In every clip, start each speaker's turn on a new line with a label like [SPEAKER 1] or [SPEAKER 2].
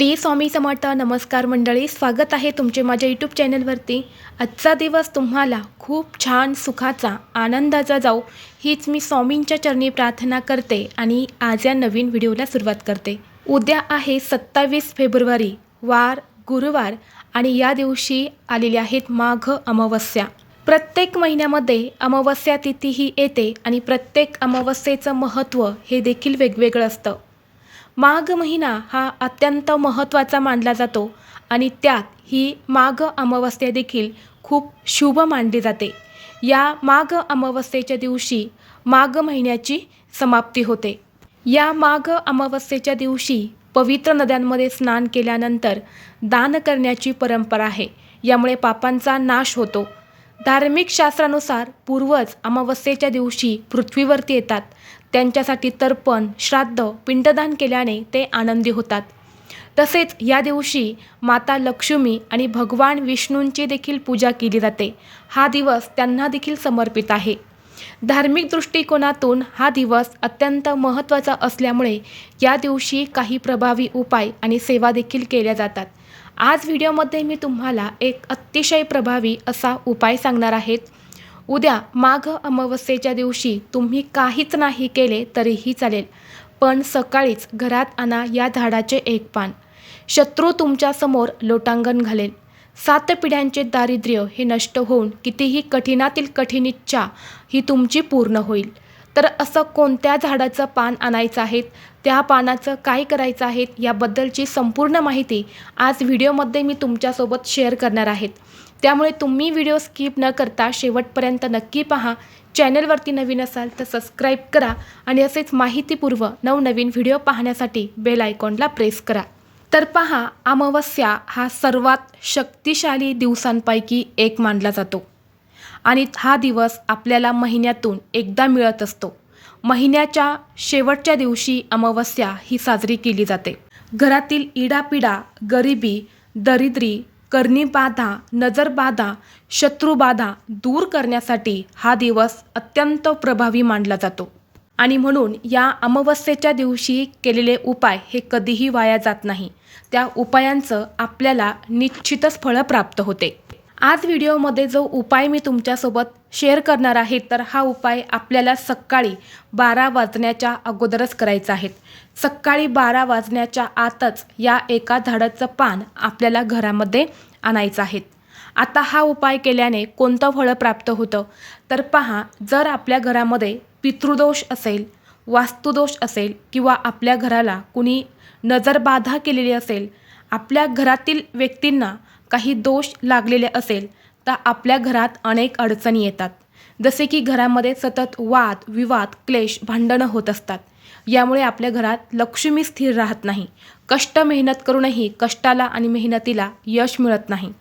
[SPEAKER 1] श्री स्वामी समर्थ नमस्कार मंडळी स्वागत आहे तुमचे माझ्या यूट्यूब चॅनलवरती आजचा दिवस तुम्हाला खूप छान सुखाचा आनंदाचा जाऊ हीच मी स्वामींच्या चरणी प्रार्थना करते आणि आज या नवीन व्हिडिओला सुरुवात करते. उद्या आहे सत्तावीस फेब्रुवारी वार गुरुवार आणि या दिवशी आलेल्या आहेत माघ अमावस्या. प्रत्येक महिन्यामध्ये अमावस्या तिथी ही येते आणि प्रत्येक अमावस्येचं महत्त्व हे देखील वेगवेगळं असतं. माघ महिना हा अत्यंत महत्त्वाचा मानला जातो आणि त्यात ही माघ अमावस्या देखील खूप शुभ मानली जाते. या माघ अमावस्येच्या दिवशी माघ महिन्याची समाप्ती होते. या माघ अमावस्येच्या दिवशी पवित्र नद्यांमध्ये स्नान केल्यानंतर दान करण्याची परंपरा आहे. यामुळे पापांचा नाश होतो. धार्मिक शास्त्रानुसार पूर्वज अमावस्येच्या दिवशी पृथ्वीवरती येतात. त्यांच्यासाठी तर्पण श्राद्ध पिंडदान केल्याने ते आनंदी होतात. तसेच या दिवशी माता लक्ष्मी आणि भगवान विष्णूंची देखील पूजा केली जाते. हा दिवस त्यांना देखील समर्पित आहे. धार्मिक दृष्टिकोनातून हा दिवस अत्यंत महत्त्वाचा असल्यामुळे या दिवशी काही प्रभावी उपाय आणि सेवा देखील केल्या जातात. आज व्हिडिओमध्ये मी तुम्हाला एक अतिशय प्रभावी असा उपाय सांगणार आहेत. उद्या माघ अमावस्येच्या दिवशी तुम्ही काहीच नाही केले तरीही चालेल पण सकाळीच घरात आणा या झाडाचे एक पान. शत्रू तुमच्यासमोर लोटांगण घालेल. सात पिढ्यांचे दारिद्र्य हे नष्ट होऊन कितीही कठीणातील कठीण इच्छा ही तुमची पूर्ण होईल. तर असं कोणत्या झाडाचं पान आणायचं आहे? त्या पानाचं काय करायचं आहे? याबद्दलची संपूर्ण माहिती आज व्हिडिओमध्ये मी तुमच्यासोबत शेअर करणार आहेत त्यामुळे तुम्ही व्हिडिओ स्किप न करता शेवटपर्यंत नक्की पहा. चॅनलवरती नवीन असाल तर सबस्क्राईब करा आणि असेच माहितीपूर्व नवनवीन व्हिडिओ पाहण्यासाठी बेल आयकॉनला प्रेस करा. तर पहा अमावस्या हा सर्वात शक्तिशाली दिवसांपैकी एक मानला जातो. आणि हा दिवस आपल्याला महिन्यातून एकदा मिळत असतो. महिन्याच्या शेवटच्या दिवशी अमावस्या ही साजरी केली जाते. घरातील इडापिडा गरिबी दरिद्री कर्णीबाधा नजरबाधा शत्रुबाधा दूर करण्यासाठी हा दिवस अत्यंत प्रभावी मानला जातो. आणि म्हणून या अमावस्येच्या दिवशी केलेले उपाय हे कधीही वाया जात नाही. त्या उपायांचं आपल्याला निश्चितच फळं प्राप्त होते. आज व्हिडिओमध्ये जो उपाय मी तुमच्यासोबत शेअर करणार आहे तर हा उपाय आपल्याला सकाळी बारा वाजण्याच्या अगोदरच करायचा आहे. सकाळी बारा वाजण्याच्या आतच या एका झाडाचं पान आपल्याला घरामध्ये आणायचं आहे. आता हा उपाय केल्याने कोणतं फळं प्राप्त होतं? तर पहा जर आपल्या घरामध्ये पितृदोष असेल वास्तुदोष असेल किंवा आपल्या घराला कुणी नजरबाधा केलेली असेल आपल्या घरातील व्यक्तींना काही दोष लागलेले असेल तर आपल्या घरात अनेक अडचणी येतात. जसे की घरामध्ये सतत वाद विवाद क्लेश भांडणं होत असतात. यामुळे आपल्या घरात लक्ष्मी स्थिर राहत नाही. कष्ट मेहनत करूनही कष्टाला आणि मेहनतीला यश मिळत नाही.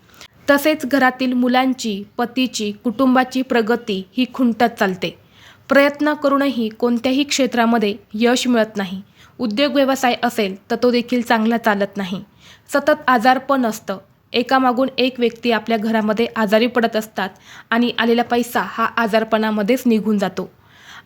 [SPEAKER 1] तसेच घरातील मुलांची पतीची कुटुंबाची प्रगती ही खुंटत चालते. प्रयत्न करूनही कोणत्याही क्षेत्रामध्ये यश मिळत नाही. उद्योग व्यवसाय असेल तर तो देखील चांगला चालत नाही. सतत आजारपण असतं. एकामागून एक व्यक्ती आपल्या घरामध्ये आजारी पडत असतात आणि आलेला पैसा हा आजारपणामध्येच निघून जातो.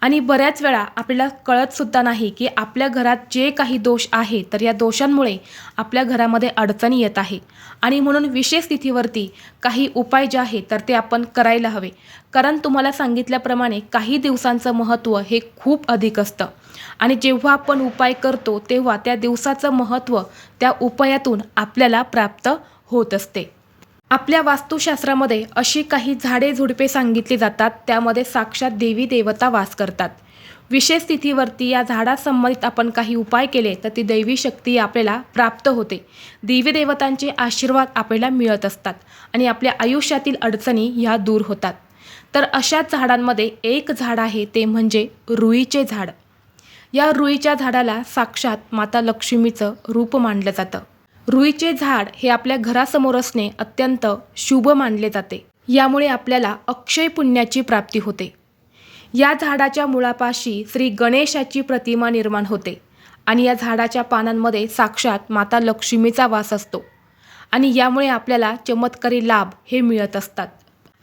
[SPEAKER 1] आणि बऱ्याच वेळा आपल्याला कळतसुद्धा नाही की आपल्या घरात जे काही दोष आहे तर या दोषांमुळे आपल्या घरामध्ये अडचणी येत आहे. आणि म्हणून विशेष तिथीवरती काही उपाय जे आहे तर ते आपण करायला हवे. कारण तुम्हाला सांगितल्याप्रमाणे काही दिवसांचं महत्त्व हे खूप अधिक असतं. आणि जेव्हा आपण उपाय करतो तेव्हा त्या दिवसाचं महत्त्व त्या उपायातून आपल्याला प्राप्त होत असते. आपल्या वास्तुशास्त्रामध्ये अशी काही झाडे झुडपे सांगितली जातात त्यामध्ये साक्षात देवी देवता वास करतात. विशेष स्थितीवरती या झाडासंबंधित आपण काही उपाय केले तर ती दैवी शक्ती आपल्याला प्राप्त होते. देवी देवतांचे आशीर्वाद आपल्याला मिळत असतात आणि आपल्या आयुष्यातील अडचणी ह्या दूर होतात. तर अशाच झाडांमध्ये एक झाड आहे ते म्हणजे रुईचे झाड. या रुईच्या झाडाला साक्षात माता लक्ष्मीचं रूप मानलं जातं. रुईचे झाड हे आपल्या घरासमोर असणे अत्यंत शुभ मानले जाते. यामुळे आपल्याला अक्षय पुण्याची प्राप्ती होते. या झाडाच्या मुळापाशी श्री गणेशाची प्रतिमा निर्माण होते आणि या झाडाच्या पानांमध्ये साक्षात माता लक्ष्मीचा वास असतो आणि यामुळे आपल्याला चमत्कारी लाभ हे मिळत असतात.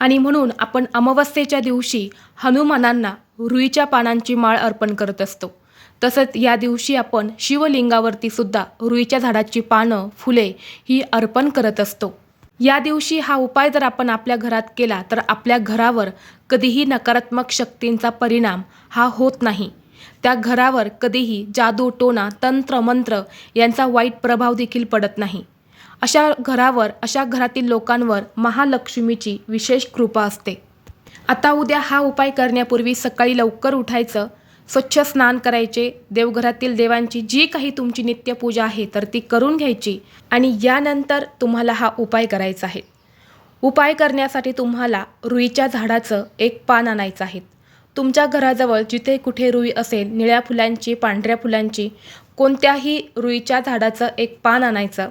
[SPEAKER 1] आणि म्हणून आपण अमावस्येच्या दिवशी हनुमानांना रुईच्या पानांची माळ अर्पण करत असतो. तसंच या दिवशी आपण शिवलिंगावरती सुद्धा रुईच्या झाडाची पानं फुले ही अर्पण करत असतो. या दिवशी हा उपाय जर आपण आपल्या घरात केला तर आपल्या घरावर कधीही नकारात्मक शक्तींचा परिणाम हा होत नाही. त्या घरावर कधीही जादू टोना तंत्र मंत्र यांचा वाईट प्रभाव देखील पडत नाही. अशा घरावर अशा घरातील लोकांवर महालक्ष्मीची विशेष कृपा असते. आता उद्या हा उपाय करण्यापूर्वी सकाळी लवकर उठायचं स्वच्छ स्नान करायचे देवघरातील देवांची जी काही तुमची नित्यपूजा आहे तर ती करून घ्यायची आणि यानंतर तुम्हाला हा उपाय करायचा आहे. उपाय करण्यासाठी तुम्हाला रुईच्या झाडाचं एक पान आणायचं आहे. तुमच्या घराजवळ जिथे कुठे रुई असेल निळ्या फुलांची पांढऱ्या फुलांची कोणत्याही रुईच्या झाडाचं एक पान आणायचं.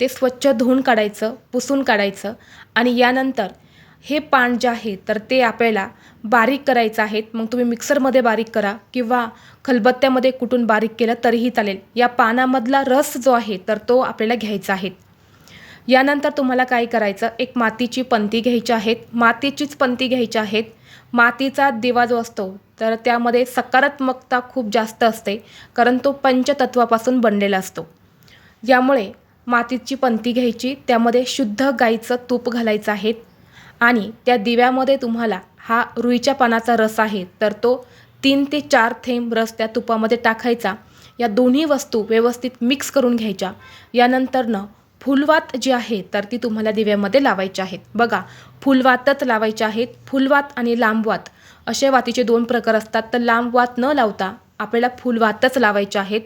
[SPEAKER 1] ते स्वच्छ धुवून काढायचं पुसून काढायचं आणि यानंतर हे पान जे आहे तर ते आपल्याला बारीक करायचं आहेत मग तुम्ही मिक्सरमध्ये बारीक करा किंवा खलबत्त्यामध्ये कुटून बारीक केलं तरीही चालेल. या पानामधला रस जो आहे तर तो आपल्याला घ्यायचा आहे. यानंतर तुम्हाला काय करायचं एक मातीची पंती घ्यायची आहेत मातीचीच पंती घ्यायची आहेत मातीचा दिवा जो असतो तर त्यामध्ये सकारात्मकता खूप जास्त असते कारण तो पंचतत्वापासून बनलेला असतो. यामुळे मातीची पंती घ्यायची त्यामध्ये शुद्ध गाईचं तूप घालायचं आहे. आणि त्या दिव्यामध्ये तुम्हाला हा रुईच्या पानाचा रस आहे तर तो तीन ते चार थेंब रस त्या तुपामध्ये टाकायचा. या दोन्ही वस्तू व्यवस्थित मिक्स करून घ्यायच्या. यानंतरनं फुलवात जी आहे तर ती तुम्हाला दिव्यामध्ये लावायची आहेत. बघा फुलवातच लावायच्या आहेत फुलवात आणि लांबवात. असे वातीचे दोन प्रकार असतात तर लांबवात न लावता आपल्याला फुलवातच लावायचे आहेत.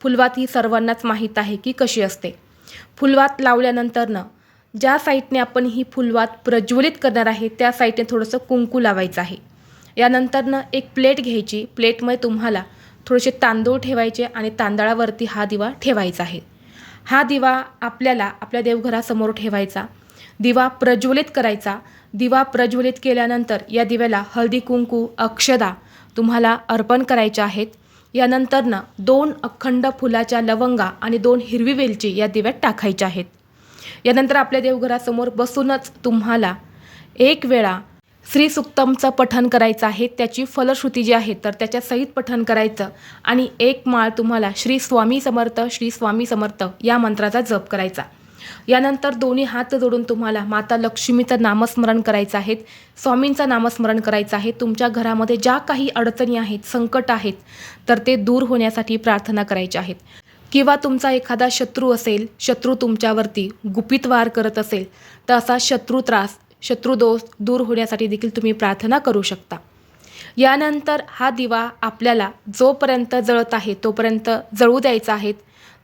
[SPEAKER 1] फुलवात ही सर्वांनाच माहीत आहे की कशी असते. फुलवात लावल्यानंतरनं ज्या साईडने आपण ही फुलवात प्रज्वलित करणार आहे त्या साईडने थोडंसं कुंकू लावायचं आहे. यानंतरनं एक प्लेट घ्यायची. प्लेटमध्ये तुम्हाला थोडेसे तांदूळ ठेवायचे आणि तांदळावरती हा दिवा ठेवायचा आहे. हा दिवा आपल्याला आपल्या देवघरासमोर ठेवायचा. दिवा प्रज्वलित करायचा. दिवा प्रज्वलित केल्यानंतर या दिव्याला हळदी कुंकू अक्षदा तुम्हाला अर्पण करायच्या आहेत. यानंतरनं दोन अखंड फुलाच्या लवंगा आणि दोन हिरवी वेलची या दिव्यात टाकायच्या आहेत. यानंतर आपल्या देवघरासमोर बसूनच तुम्हाला एक वेळा श्री सुक्तमचं पठण करायचं आहे त्याची फलश्रुती जी आहे तर त्याच्या सहित पठण करायचं आणि एक माळ तुम्हाला श्री स्वामी समर्थ श्री स्वामी समर्थ या मंत्राचा जप करायचा. यानंतर दोन्ही हात जोडून तुम्हाला माता लक्ष्मीचं नामस्मरण करायचं आहे स्वामींचं नामस्मरण करायचं आहे तुमच्या घरामध्ये ज्या काही अडचणी आहेत संकट आहेत तर ते दूर होण्यासाठी प्रार्थना करायच्या आहेत किंवा तुमचा एखादा शत्रू असेल शत्रू तुमच्यावरती गुपित वार करत असेल तर असा शत्रू त्रास शत्रुदोष दूर होण्यासाठी देखील तुम्ही प्रार्थना करू शकता. यानंतर हा दिवा आपल्याला जोपर्यंत जळत आहे तोपर्यंत जळू द्यायचा आहे.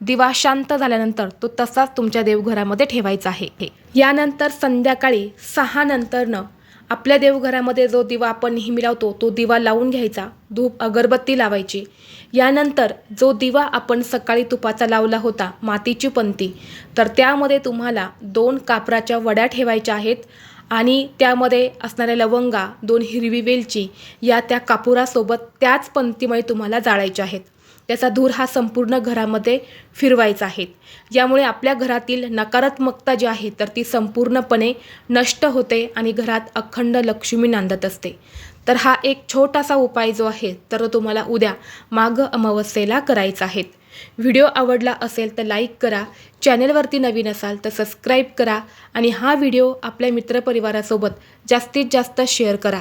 [SPEAKER 1] दिवा शांत झाल्यानंतर तो तसाच तुमच्या देवघरामध्ये ठेवायचा आहे. यानंतर संध्याकाळी सहा नंतरनं आपल्या देवघरामध्ये जो दिवा आपण नेहमी लावतो तो दिवा लावून घ्यायचा. धूप अगरबत्ती लावायची. यानंतर जो दिवा आपण सकाळी तुपाचा लावला होता मातीची पंती तर त्यामध्ये तुम्हाला दोन कापराच्या वड्या ठेवायच्या आहेत आणि त्यामध्ये असणाऱ्या लवंगा दोन हिरवी वेलची या त्या कापुरासोबत त्याच पंक्तीमध्ये तुम्हाला जाळायच्या आहेत. त्याचा धूर हा संपूर्ण घरामध्ये फिरवायचा आहे. यामुळे आपल्या घरातील नकारात्मकता जी आहे तर ती संपूर्णपणे नष्ट होते आणि घरात अखंड लक्ष्मी नांदत असते. तर हा एक छोटासा उपाय जो आहे तर तो तुम्हाला उद्या माघ अमावस्येला करायचा आहे. व्हिडिओ आवडला असेल तर लाईक करा चॅनलवरती नवीन असाल तर सबस्क्राईब करा आणि हा व्हिडिओ आपल्या मित्रपरिवारासोबत जास्तीत जास्त शेअर करा.